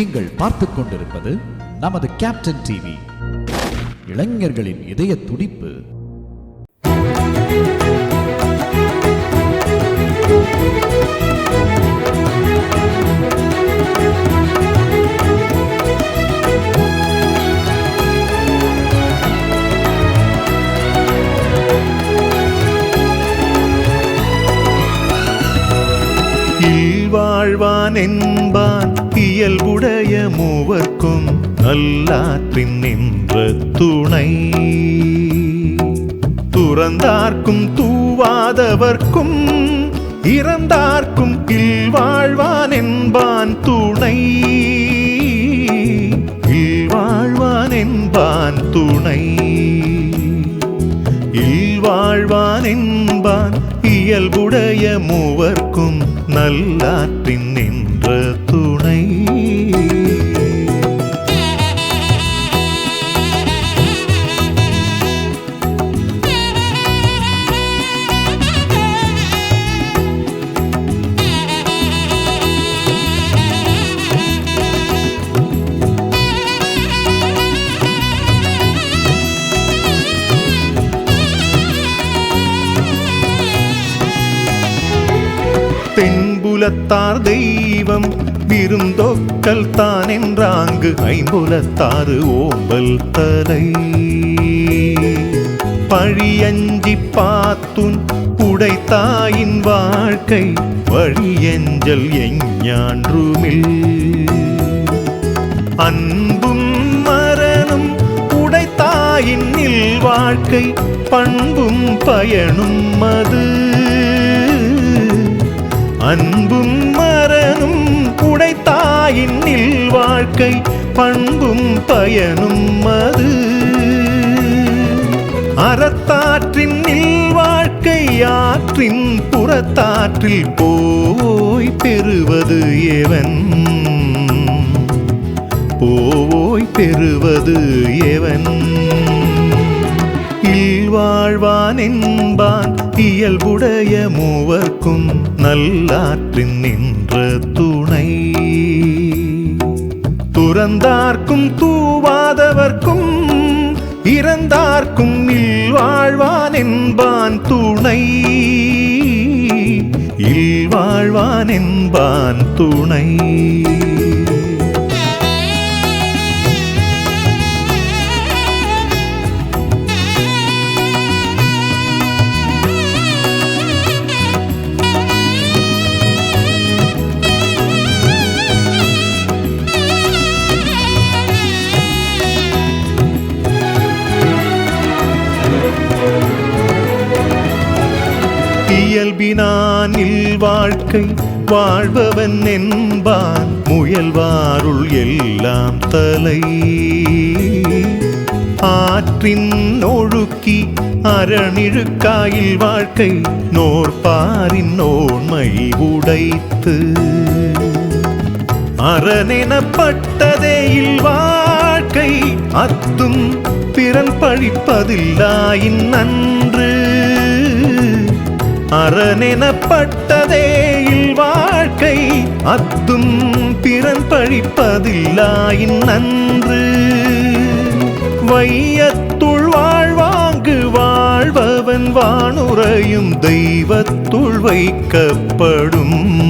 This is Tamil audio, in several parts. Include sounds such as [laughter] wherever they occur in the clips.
நீங்கள் பார்த்துக் கொண்டிருப்பது நமது கேப்டன் டிவி இளைஞர்களின் இதய துடிப்பு. வாழ்வான் என் மூவர்க்கும் நின்ற துணை. துறந்தார்க்கும் தூவாதவர்க்கும் இறந்தார்க்கும் இல்வாழ்வான் என்பான் துணை. இல்வாழ்வான் என்பான் துணை. இல்வாழ்வான் என்பான் இயல்புடைய மூவர்க்கும் நல்லாற்றின் நின்ற துணை. தென்புலத்தார் தெய்வம் விருந்தொக்கல் தான் என்றாங்கு ஐம்புலத்தாறு ஓம்பல் தலை. பழியஞ்சி பாத்துன் உடைத்தாயின் வாழ்க்கை வழியஞ்சல் எஞ்ஞான்றுமில். அன்பும் மரணும் உடைத்தாயின் நில் வாழ்க்கை பண்பும் பயனும் அது அன்பும் மரணும் உடைத்தாயின் நில் வாழ்க்கை பண்பும் பயனும் மது. அறத்தாற்றின் நில் வாழ்க்கை ஆற்றின் புறத்தாற்றில் போய் பெறுவது எவன்? போய் பெறுவது எவன்? இல்வாழ்வான் என்பான் இயல்புடைய மூவர்க்கும் நல்லாற்றின் நின்ற துணை. துறந்தார்க்கும் தூவாதவர்க்கும் இறந்தார்க்கும் இல்வாழ்வான் என்பான் துணை. இல்வாழ்வான் என்பான் துணை. இயல்பினானில் வாழ்க்கை வாழ்பவன் என்பான். முயல்வாருள் எல்லாம் தலை. ஆற்றின் ஒழுக்கி அரணிழுக்காயில் வாழ்க்கை நோர்பாரின் நோன்மை உடைத்து. அரணெனப்பட்டதே இல் வாழ்க்கை அத்தும் பிறன் பழிப்பதில்லாயின் நன்று. அரணெனப்பட்டதே இல் வாழ்க்கை அத்தும் பிறன் பழிப்பதில்லாயின் நன்று. வையத்துள் வாழ்வாங்கு வாழ்பவன் வானுரையும் தெய்வத்துள் வைக்கப்படும்.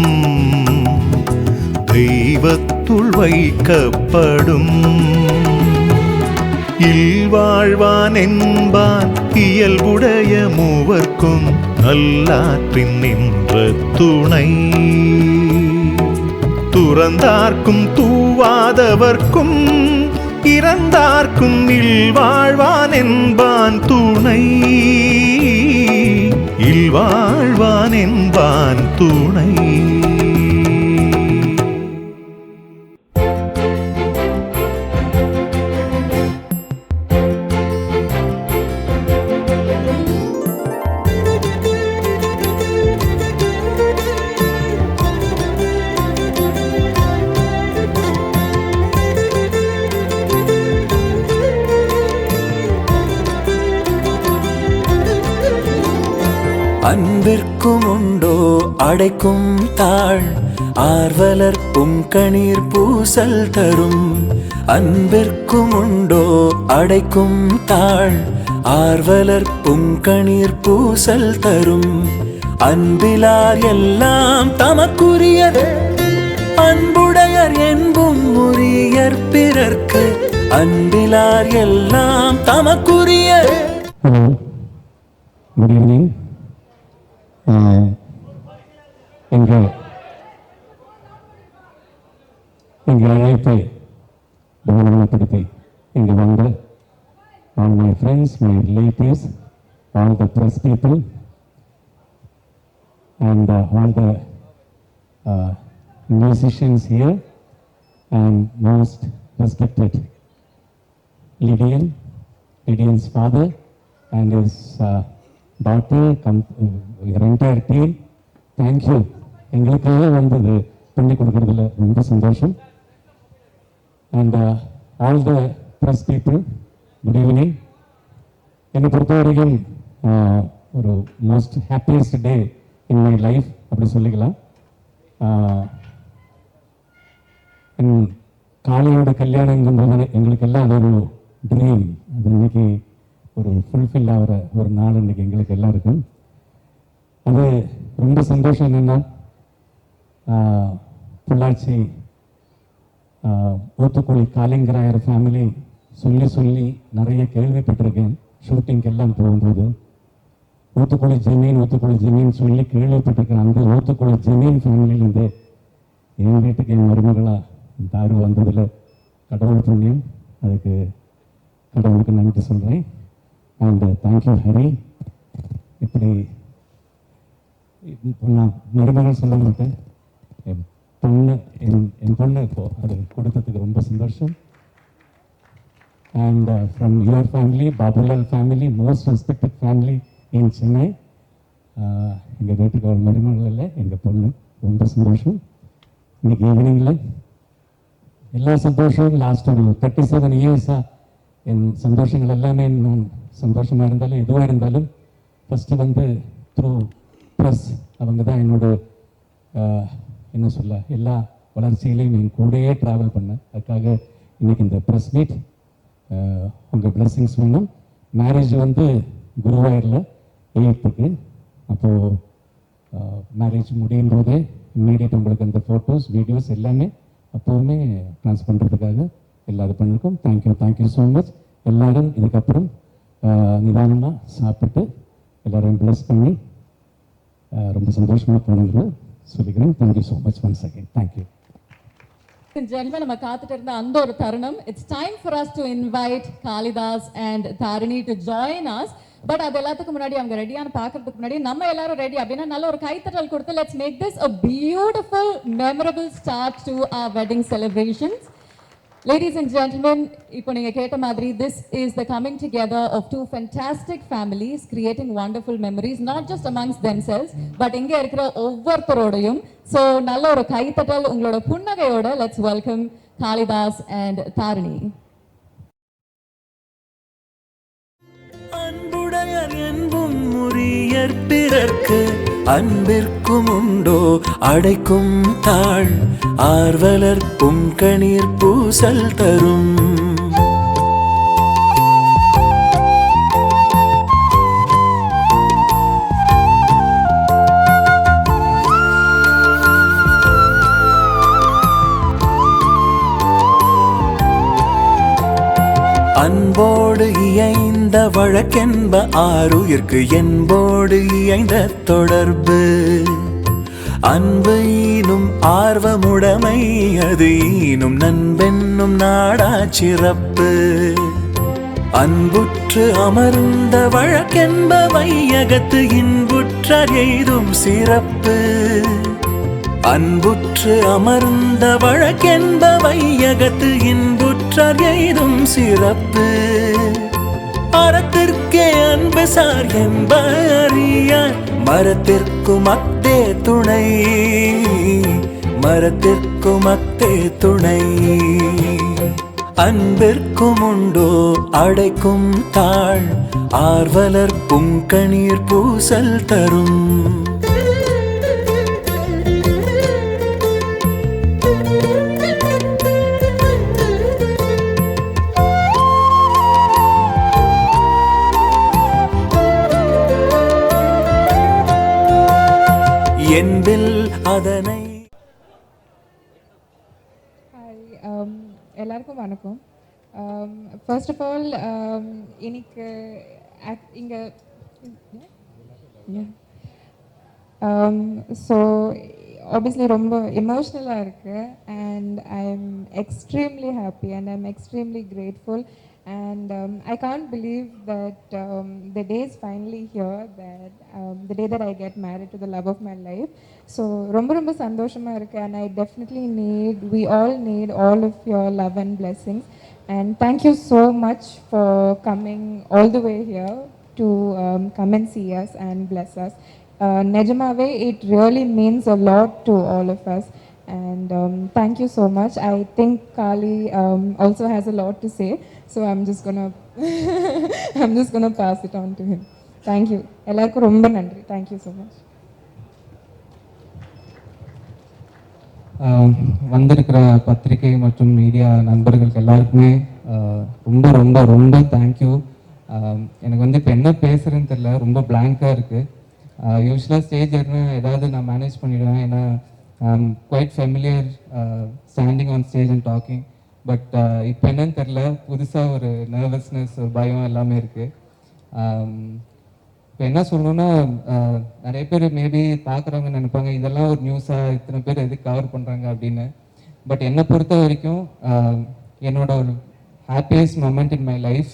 தெய்வத்துள் வைக்கப்படும். இல்வாழ்வான் என்பான் இயல்புடைய மூவர்க்கும் நல்லாற்றின் நின்ற துணை. துறந்தார்க்கும் தூவாதவர்க்கும் இறந்தார்க்கும் இல்வாழ்வான் என்பான் துணை. இல்வாழ்வான் என்பான் துணை. அன்பிற்கும் உண்டோ அடைக்கும் தாழ் ஆர்வலர் கணீர் பூசல் தரும். அன்பிற்கும் உண்டோ அடைக்கும் தாழ் ஆர்வலர் கணீர் பூசல் தரும். அன்பிலார் எல்லாம் தமக்குரியது அன்புடையர் என்பும் உரியர் பிறர்க்கு. அன்பிலார் எல்லாம் தமக்குரியது. ஹலோ குட் எங்கள் எங்கள் அழைப்பை கவனப்படுத்தி இங்கே வந்த all my friends my relatives all the press people and all the musicians here and most respected Lydian, Lydian's father and his uh, daughter, com- uh, your entire team. Thank you. எங்களுக்காக வந்தது பண்ணி கொடுக்குறதுல ரொம்ப சந்தோஷம். And all the press people good evening என்னை பொறுத்த வரைக்கும் uh, ஒரு most happiest day in my life அப்படி சொல்லிக்கலாம். Uh, என் காளையோட கல்யாணங்கும்போது எங்களுக்கு எல்லாம் அது ஒரு ட்ரீம் அது இன்னைக்கு ஒரு ஃபுல்ஃபில் ஆகிற ஒரு நாள் இன்னைக்கு எங்களுக்கு எல்லாருக்கும். அது ரொம்ப சந்தோஷம் என்னென்னா பொள்ளாச்சி ஊத்துக்குழி காலிங்கராயர் ஃபேமிலி சொல்லி சொல்லி நிறைய கேள்விப்பட்டிருக்கேன். ஷூட்டிங்க்கு எல்லாம் போகும்போது. ஊத்துக்குழி ஜமீன் ஊத்துக்குழி ஜமீன் சொல்லி கேள்விப்பட்டிருக்கேன். அந்த ஊத்துக்குழி ஜமீன் ஃபேமிலியிலேருந்து என் வீட்டுக்கு என் மருமகளாக தாரு வந்ததில் கடவுள் புண்ணியம். அதுக்கு கடவுளுக்கு நன்றி சொல்கிறேன் அண்ட் தேங்க்யூ ஹரி இப்படி இப்போ நான் மருமகள் சொல்ல மாட்டேன். என் பொண்ணு என் என் பொண்ணு இப்போது அது கொடுத்ததுக்கு ரொம்ப சந்தோஷம். And from your family Babulal family most respected family in Chennai எங்கள் வீட்டுக்கு ஒரு மருமகள் இல்லை எங்கள் பொண்ணு. ரொம்ப சந்தோஷம். இன்னைக்கு ஈவினிங்கில் எல்லா சந்தோஷமும் லாஸ்ட் ஒரு தேர்ட்டி செவன் இயர்ஸாக என் சந்தோஷங்கள் எல்லாமே நான் சந்தோஷமாக இருந்தாலும் எதுவாக இருந்தாலும் ஃபஸ்ட்டு வந்து த்ரூ ப்ரெஸ் அவங்க தான் என்னோட uh, என்ன சொல்ல எல்லா வளர்ச்சியிலையும் என் கூடயே ட்ராவல் பண்ணேன். அதுக்காக இன்னைக்கு இந்த ப்ரெஸ் மீட் உங்கள் blessings வேணும். மேரேஜ் வந்து குருவாயூரில் எயித்துக்கு அப்போது மேரேஜ் முடியும் போதே இம்மீடியட் உங்களுக்கு அந்த ஃபோட்டோஸ் வீடியோஸ் எல்லாமே அப்போவுமே ட்ரான்ஸ் பண்ணுறதுக்காக எல்லா இது பண்ணியிருக்கோம் தேங்க்யூ தேங்க்யூ ஸோ மச் எல்லோரும் இதுக்கப்புறம் நிதானமாக சாப்பிட்டு எல்லோரையும் ப்ளஸ் பண்ணி ரொம்ப சந்தோஷமாக போனதில் சொல்லிக்கிறேன். Thank you so much once again thank you ஜென்மன் நம்ம காத்துட்டு இருந்த அந்த ஒரு தருணம் it's time for us to invite Kalidas and Tharini to join us but அது எல்லாத்துக்கும் முன்னாடி அவங்க ரெடியான பார்க்கறதுக்கு முன்னாடி நம்ம எல்லாரும் ரெடி அப்படின்னா நல்ல ஒரு கைத்தட்டல் கொடுத்து let's make this a beautiful memorable start to our wedding celebrations ladies and gentlemen இப்போ நீங்கள் கேட்ட மாதிரி this is the coming together of two fantastic families creating wonderful memories not just amongst themselves but இங்கே இருக்கிற ஒவ்வொருத்தரோடையும் ஸோ நல்ல ஒரு கைத்தட்டல் உங்களோட புன்னகையோட let's welcome Kalidas and Tharini அன்புடையன் என்பும் முறியற் பிறர்க்கு அன்பிற்கும் உண்டோ? அடைக்கும் தாழ். ஆர்வலர் புங்கணீர் பூசல் தரும். அன்போடு இயைந்த வழக்கென்ப ஆறுயிர்க்கு என்போடு இயைந்த தொடர்பு. அன்பு ஈனும் ஆர்வமுடைமை அது ஈனும் நண்பென்னும் நாடா சிறப்பு. அன்புற்று அமர்ந்த வழக்கென்ப வையகத்து இன்புற்றார் எய்தும் சிறப்பு. அன்புற்று அமர்ந்த வழக்கென்ப வையகத்து இன்புற்றார் எய்தும் சிறப்பு. அறத்திற்கே அன்பு சார் என்ப அறியார். மரத்திற்கும் அத்தே துணை. மரத்திற்கும் அத்தே துணை. அன்பிற்கும் உண்டோ அடைக்கும் தாழ். ஆர்வலர் புங்கணீர் பூசல் தரும். அதனை எல்லாருக்கும் வணக்கம். ஃபர்ஸ்ட் ஆஃப் ஆல் இன்னைக்கு இங்கே இங்க ஸோ ஆப்வியஸ்லி ரொம்ப எமோஷ்னலாக இருக்குது and I am extremely happy and I am extremely grateful And I can't believe that the day is finally here that the day that I get married to the love of my life so ரொம்ப ரொம்ப சந்தோஷமாக இருக்குது and I definitely need we all need all of your love and blessings and thank you so much for coming all the way here to um, come and see us and bless us. Uh, Nejamave, it really means a lot to all of us. And um, thank you so much. I think Kali um, also has a lot to say, So I'm just gonna [laughs] I'm just gonna pass it on to him thank you எல்லாருக்கும் ரொம்ப நன்றி. தேங்க்யூ ஸோ மச் வந்திருக்கிற பத்திரிகை மற்றும் மீடியா நண்பர்களுக்கு எல்லாருக்குமே ரொம்ப ரொம்ப ரொம்ப தேங்க்யூ எனக்கு வந்து இப்போ என்ன பேசுகிறேன்னு தெரில ரொம்ப பிளாங்காக இருக்குது யூஸ்வலாக ஸ்டேஜ் ஏறினா ஏதாவது நான் மேனேஜ் பண்ணிடுவேன் ஏன்னா quite familiar standing on stage and talking but uh, இப்போ என்னன்னு தெரில புதுசாக ஒரு நர்வஸ்னஸ் ஒரு பயம் எல்லாமே இருக்குது um, இப்போ என்ன சொல்லணும்னா uh, நிறைய பேர் மேபி பார்க்குறவங்க நினைப்பாங்க இதெல்லாம் ஒரு நியூஸாக இத்தனை பேர் எதுக்கு கவர் பண்ணுறாங்க அப்படின்னு. பட் என்னை பொறுத்த வரைக்கும் um, என்னோட ஒரு happiest moment in my life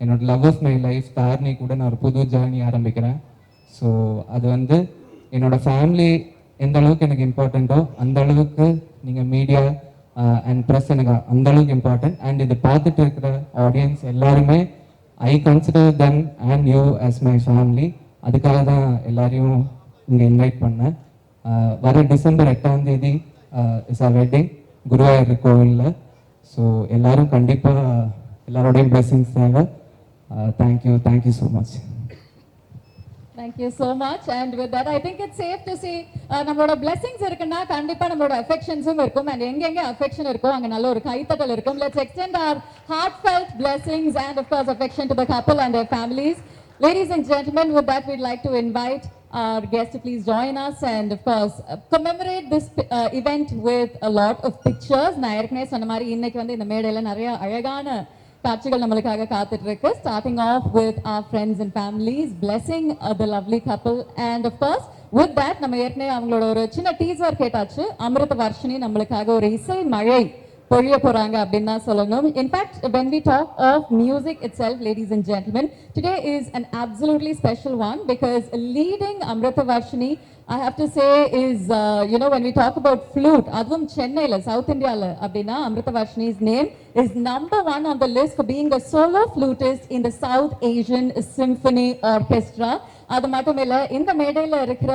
என்னோட love of my life Tharani கூட நான் ஒரு புது ஜேர்னி ஆரம்பிக்கிறேன். ஸோ அது வந்து என்னோட ஃபேமிலி எந்த அளவுக்கு எனக்கு இம்பார்ட்டண்ட்டோ அந்த அளவுக்கு நீங்கள் மீடியா அண்ட் ப்ரெஸ் எனக்கு அந்தளவுக்கு இம்பார்ட்டன்ட் அண்ட் இதை பார்த்துட்டு இருக்கிற ஆடியன்ஸ் எல்லாருமே I consider them and you as my family அதுக்காக தான் எல்லாரையும் இங்கே இன்வைட் பண்ணேன். வர டிசம்பர் எட்டாம் தேதி இஸ் அ வெட்டிங் குருவாயூர் கோவிலில். ஸோ எல்லாரும் கண்டிப்பாக எல்லாரோடையும் பிளெஸிங்ஸ் தேவை. Thank you thank you so much Thank you so much. And with that, I think it's safe to say, uh, நம்மளோட blessings இருக்குன்னா கண்டிப்பா நம்மளோட affectionsம் இருக்கும் and எங்கெங்க affection இருக்கோ அங்க நல்ல ஒரு கைத்தட்டல் இருக்கும். Let's extend our heartfelt blessings and of course affection to the couple and their families. Ladies and gentlemen, with that, we'd like to invite our guest to please join us and of course uh, commemorate this uh, event with a lot of pictures. நான் ஏற்கனவே சொன்ன மாதிரி இன்னைக்கு வந்து இந்த மேடையில நிறைய அழகான காட்சிகள் நம்மளுக்காக காத்துட்டு இருக்கு starting off with our friends and families blessing the lovely couple and of course with that நம்ம ஏற்கனவே அவங்களோட ஒரு சின்ன டீசர் கேட்டாச்சு. அமிர்த வர்ஷினி நம்மளுக்காக ஒரு இசை மழை பொழிய போறாங்க அப்படின்னு தான் சொல்லணும் in fact when we talk of music itself ladies and gentlemen today is an absolutely special one because leading amrita varshini I have to say is, uh, you know, when we talk about flute, அதுவும் சென்னையில சவுத் இந்தியால அப்படின்னா Amritha Varshini's name is number one on the list for being a solo flutist in the South Asian Symphony Orchestra. அது மட்டும் இல்ல இந்த மேடையில இருக்கிற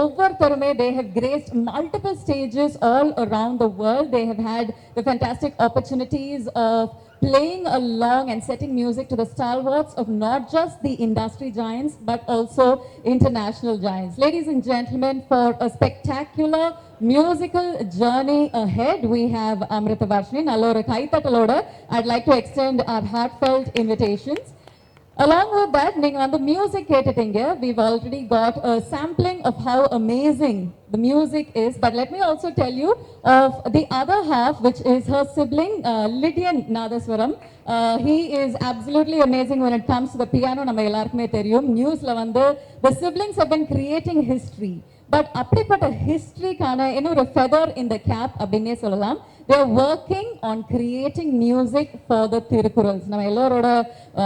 ஒவ்வொருத்தருமே they have graced multiple stages all around the world. They have had the fantastic opportunities of playing along and setting music to the stalwarts of not just the industry giants but also international giants. Ladies and gentlemen, for a spectacular musical journey ahead, we have Amrita Varshini. Nallora Kaithataloda. I'd like to extend our heartfelt invitations. Along with that, நீங்க வந்து music கேட்டுட்டீங்க. We've already got a sampling of how amazing the music is. But let me also tell you of the other half, which is her sibling, uh, Lydian Nadaswaram. Uh, he is absolutely amazing when it comes to the piano. நம்ம எல்லாருக்குமே தெரியும். Newsல வந்து the siblings have been creating history. But அப்படிப்பட்ட ஹிஸ்டரிக்கான இன்னொரு ஃபெதர் இந்த கேப் அப்படின்னே சொல்லலாம். They're working on creating music for the Thirukkurals நம்ம எல்லோரோட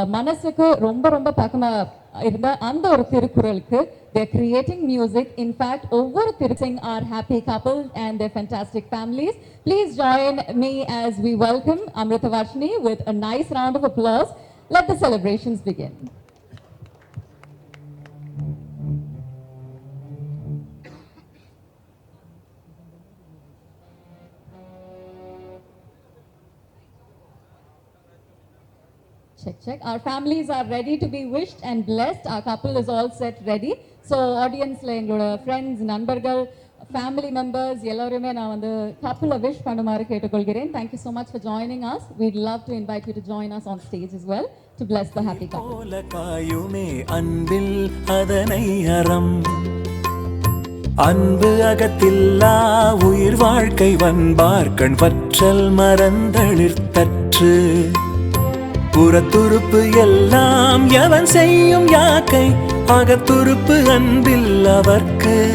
மனசுக்கு ரொம்ப ரொம்ப பக்கமா இருந்த அந்த ஒரு திருக்குறளுக்கு தேர் கிரியேட்டிங் மியூசிக் இன்ஃபேக்ட் ஒவ்வொரு திருச்சிங் our happy couple and their fantastic families please join me as we welcome Amirtha Varshini with a nice round of applause let the celebrations begin Check, check. Our families are ready to be wished and blessed. Our couple is all set ready. So audienceல எங்களோட ஃப்ரெண்ட்ஸ் நண்பர்கள் ஃபேமிலி மெம்பர்ஸ் எல்லாருமே நான் வந்து கப்பில் விஷ் பண்ணுமாறு கேட்டுக்கொள்கிறேன் thank you so much for joining us we'd love to invite you to join us on stage as well to bless the happy couple. போல காயுமே அன்பில் அதனை அறம் அன்பு அகத்தில்லா உயிர் வாழ்க்கை வன்பார்கண் வற்றல் மறந்தளிர் தற்று புறத்துறுப்பு எல்லாம் எவன் செய்யும் யாக்கை? அகத்துறுப்பு அன்பில் அவர்க்கு.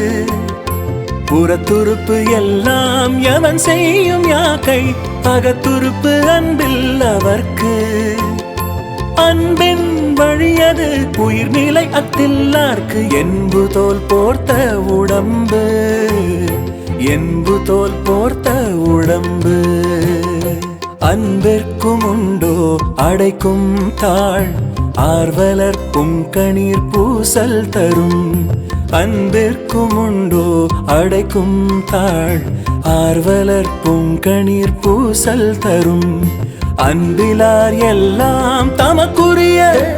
புறத்துறுப்பு எல்லாம் எவன் செய்யும் யாக்கை? அகத்துறுப்பு அன்பில் அவர்க்கு. அன்பின் வழியது உயிர்நிலை அத்தில்லார்க்கு. என்பு தோல் போர்த்த உடம்பு. என்பு தோல் போர்த்த உடம்பு. அன்பிற்கும் உண்டோ அடைக்கும் தாழ். ஆர்வலர் புங்கணீர் பூசல் தரும். அன்பிற்கும் உண்டோ அடைக்கும் தாழ். ஆர்வலர் புங்கணீர் பூசல் தரும். அன்பிலார் எல்லாம் தமக்குரிய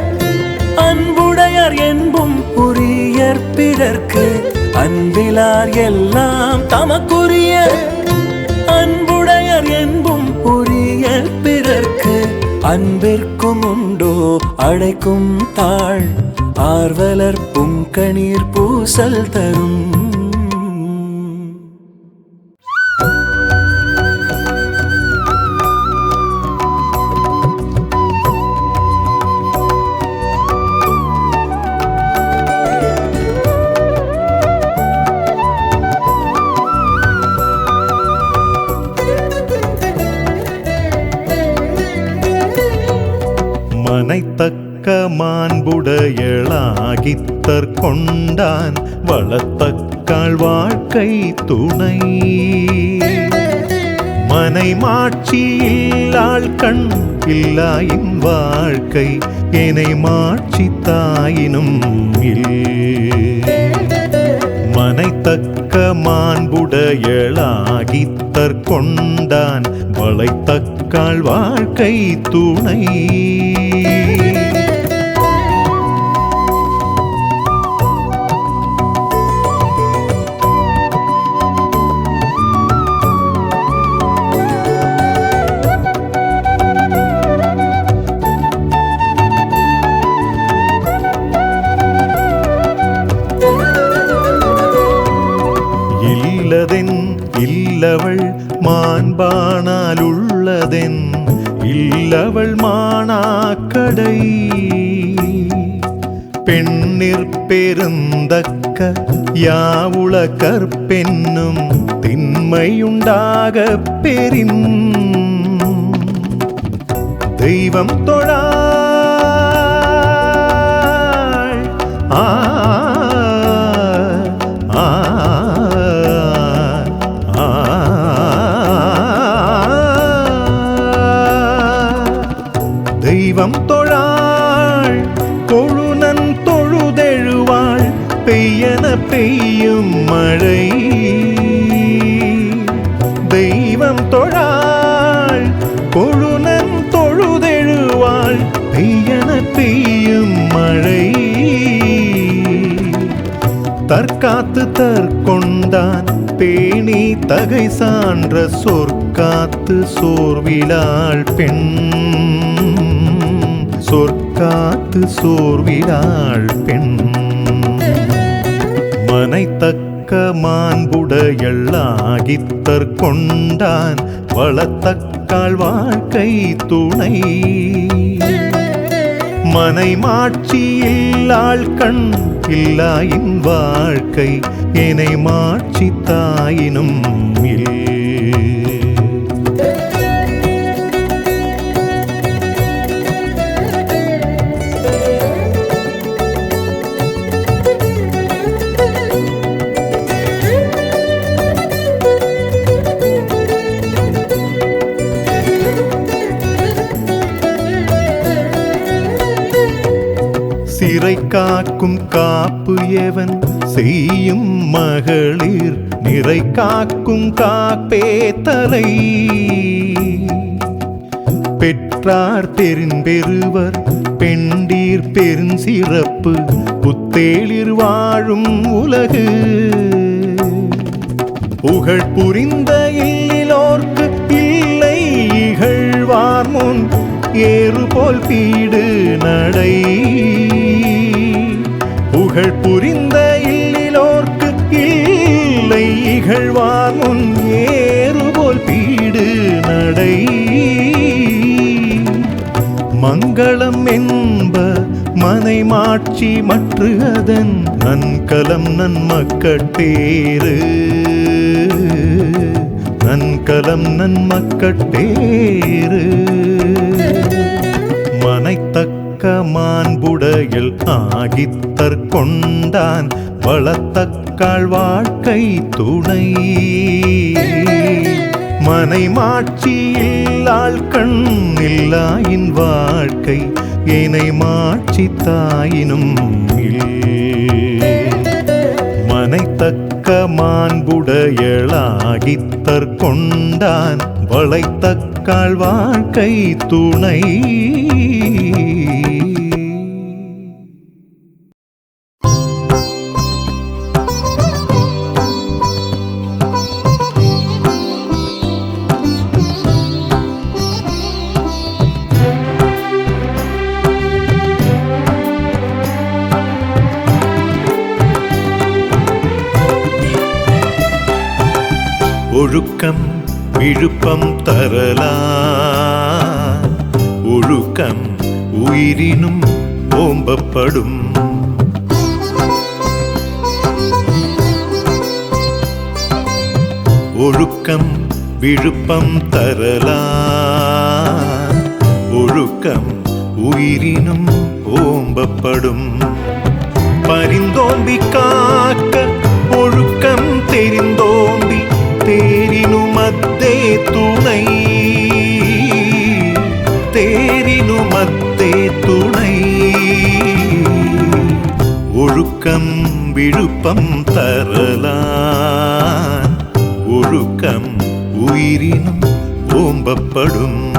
அன்புடையார் என்பும் புரியற் பிறர்க்கு. அன்பிலார் எல்லாம் தமக்குரிய அன்புடையார் என்பும் பிறர்க்கு அன்பிற்கும் உண்டோ? அழைக்கும் தாழ் ஆர்வலர் புங்கணீர் பூசல் தரும். மனைத்தக்க மாண்புடையளாகித்தற் கொண்டான் வளத்தக்காள் வாழ்க்கை துணை. மனை மாட்சி இல்லாள் கண் இல்லாயின் வாழ்க்கை என்னை மாட்சி தாயினும் மனைத்தக்க மாண்புடையளாகித்தற் கொண்டான் வளைத்தக்காள் வாழ்க்கை துணை. இல்லதென் இல்லவள் மாண்பானால் உள்ளதென் இல்லவள் மானாக்கடை. பெண்ணிற் பெருந்தக்க யாவுள கற்பென்னும் திண்மையுண்டாக பெறின். தெய்வம் தொழாள். மழை. தெய்வம் தொழாள் கொழுனன் தொழுதெழுவாள் பெய்யன பெய்யும் மழை. தற்காத்து தற்கொண்டான் பேணி தகை சான்ற சொற்காத்து சோர்விலாள் பெண். சொற்காத்து சோர்விலாள் பெண். மனைத்த மாண்புடையள்ளாகித்தற் கொண்டான் வளத்தக்கால் வாழ்க்கை துணை. மனை மாட்சி இல்லாள் கண் இல்லாயின் வாழ்க்கை என்னை மாட்சி தாயினும் இல்லை. சிறை காக்கும் காப்பு எவன் செய்யும் மகளிர்? நிறை காக்கும் காப்பே தலை. பெற்றார் பெரும்பெருவர் பெண்டீர் பெருஞ்சிறப்பு புத்தேளிர் வாழும் உலகு. புகழ் புரிந்த இல்லோர்க்கு இல்லை இகழ்வார் முன் ஏறு போல் பீடு நடை. புகழ் புரிந்த இல்லிலோர்க்கு இல்லை இகழ்வார் முன் ஏறு போல் பீடு நடை. மங்களம் என்ப மனை மாட்சி மற்று அதன் நன்கலம் நன்மக்கட்டேறு. நன்கலம் நன்மக்கட்டேறு மனைத்தக்க மாண்புடையில் ஆகித்தற் கொண்டான் வளத்தக்காள் வாழ்க்கை துணை. மனை மாட்சி இல்லாள் கண் இல்லாயின் வாழ்க்கை ஏனை மாட்சி தாயினும் மனைத்தக்க மாண்புடையளாகித்தற் கொண்டான் வளைத்தக்காள் வாழ்க்கை துணை. ஒழுக்கம் விழுப்பம் தரலா ஒழுக்கம் உயிரினும் ஓம்பப்படும். ஒழுக்கம் விழுப்பம் தரலா ஒழுக்கம் உயிரினும் ஓம்பப்படும். பரிந்தோம்பி காக்க துணை. தேரினுமத்தே துணை. ஒழுக்கம் விழுப்பம் தரலான். ஒழுக்கம் உயிரினும் ஓம்பப்படும்.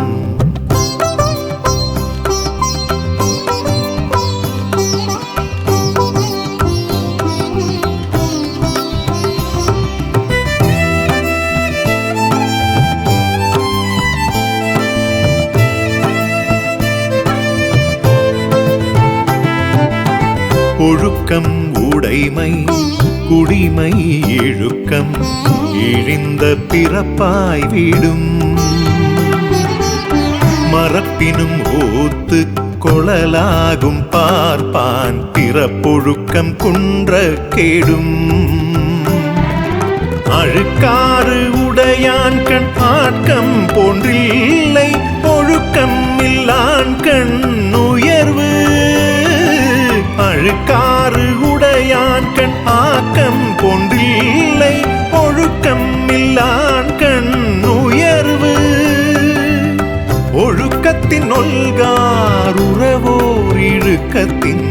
பிறப்பாய் விடும். மறப்பினும் ஓத்து கொழலாகும் பார்ப்பான். பிறப்பொழுக்கம் குன்ற கேடும். அழுக்காறு உடையான் கண் ஆட்கம் போன்றில்லை. ஒழுக்கம் இல்லான் கண் உயர்வு. அழுக்காறு உடையான் கண் ஆக்கம் போன்றில்லை. இல்லான் கண் உயர்வு ஒழுக்கத்தின் ஒல்கார் உறவோர் இழுக்கத்தின்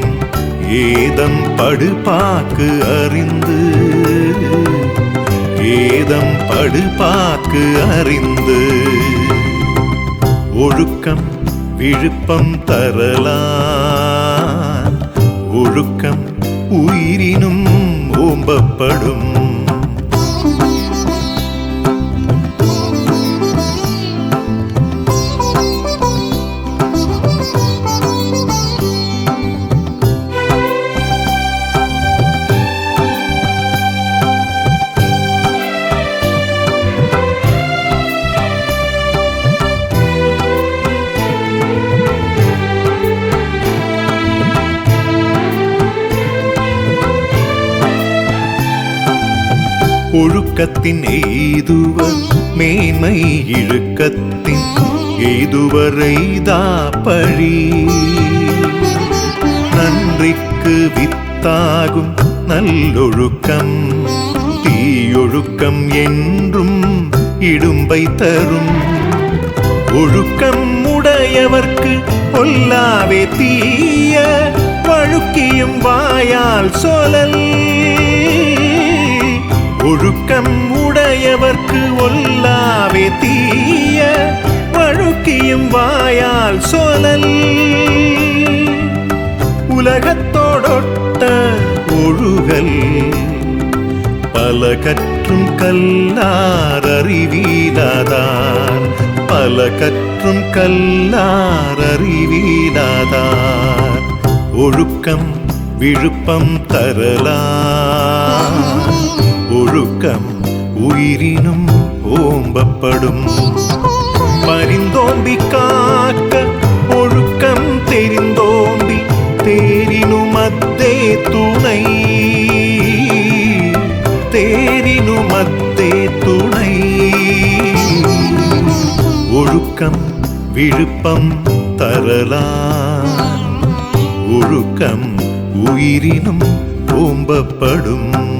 ஏதம் படுபாக்கு அறிந்து ஏதம் படுபாக்கு அறிந்து. ஒழுக்கம் விழுப்பம் தரலான் ஒழுக்கம் உயிரினும் ஓம்பப்படும். ஒழுக்கத்தின் எய்துவர் மேன்மை இழுக்கத்தின் எய்துவரை தாப்பழி நன்றிக்கு வித்தாகும் நல்லொழுக்கம் தீயொழுக்கம் என்றும் இடும்பை தரும். ஒழுக்கம் உடையவர்க்கு பொல்லாவே தீய வழுக்கியும் வாயால் சொல்லல். ஒழுக்கம் உடையவர்க்கு ஒல்லாவே தீய வழுக்கியும் வாயால் சொலல் உலகத்தோடொட்ட ஒழுகல் பல கற்றும் கல்லார் அறிவீலாதார் பல கற்றும் கல்லார் அறிவீலாதார் ஒழுக்கம் உயிரினும் ஓம்பப்படும். பரிந்தோம்பி காக்க ஒழுக்கம் தெரிந்தோம்பி தேரினும் அத்தே துணை. தேரினும் அத்தே துணை. ஒழுக்கம் விழுப்பம் தரலாம். ஒழுக்கம் உயிரினும் ஓம்பப்படும்.